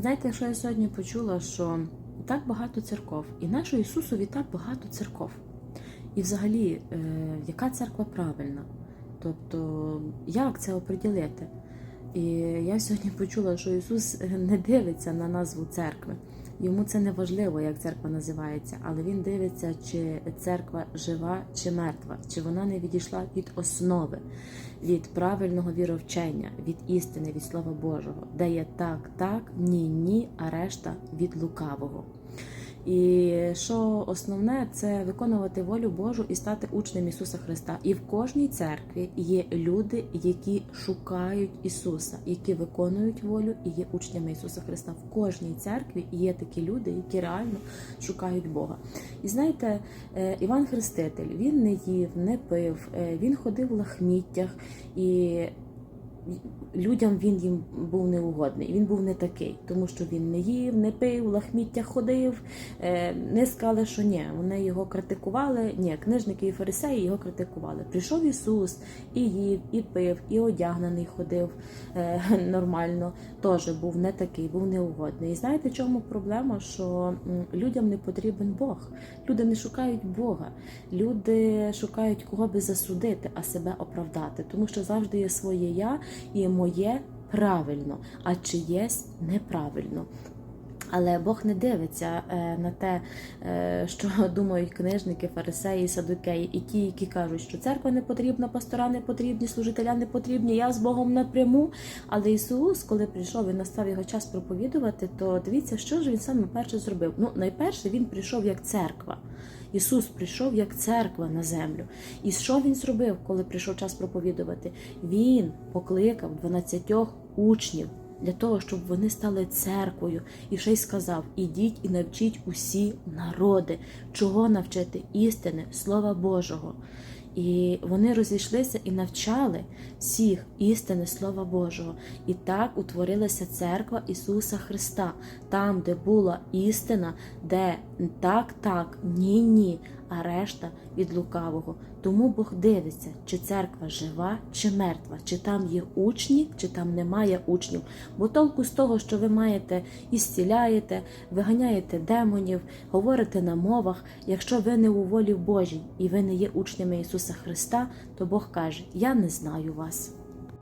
Знаєте, що я сьогодні почула, що так багато церков, і нашому Ісусові так багато церков. І взагалі, е, яка церква правильна? Тобто, як це оприділити? І я сьогодні почула, що Ісус не дивиться на назву церкви. Йому це не важливо, як церква називається, але він дивиться, чи церква жива чи мертва, чи вона не відійшла від основи, від правильного віровчення, від істини, від Слова Божого, де є так, так, ні, ні, а решта від лукавого. І що основне це виконувати волю Божу і стати учнем Ісуса Христа. І в кожній церкві є люди, які шукають Ісуса, які виконують волю і є учнями Ісуса Христа. В кожній церкві є такі люди, які реально шукають Бога. І знаєте, е, Іван Хреститель він не їв, не пив, е, він ходив в лахміттях і людям він їм був неугодний. Він був не такий, тому що він не їв, не пив, в лахміттях ходив. Е, Не сказали, що ні. Вони його критикували. Ні, книжники і фарисеї його критикували. Прийшов Ісус і їв, і пив, і одягнений ходив е, нормально. Теж був не такий, був неугодний. І знаєте, чому проблема? Що людям не потрібен Бог. Люди не шукають Бога. Люди шукають кого би засудити, а себе оправдати, тому що завжди є своє я і моє правильно, а чиєсь неправильно. Але Бог не дивиться е, на те, е, що думають книжники, фарисеї, садукеї, і ті, які кажуть, що церква не потрібна, пастора не потрібні, служителя не потрібні, я з Богом напряму. Але Ісус, коли прийшов і настав його час проповідувати, то дивіться, що ж він саме перше зробив. Ну, найперше він прийшов як церква. Ісус прийшов як церква на землю. І що він зробив, коли прийшов час проповідувати? Він покликав 12 учнів для того, щоб вони стали церквою. І ще й сказав: ідіть і навчіть усі народи, чого навчити істини, Слова Божого. І вони розійшлися і навчали всіх істини Слова Божого. І так утворилася церква Ісуса Христа, там, де була істина, де так, так, ні, ні, а решта від лукавого. Тому Бог дивиться, чи церква жива, чи мертва, чи там є учні, чи там немає учнів. Бо толку з того, що ви маєте і зціляєте, виганяєте демонів, говорите на мовах. Якщо ви не у волі Божій і ви не є учнями Ісуса Христа, то Бог каже: Я не знаю вас.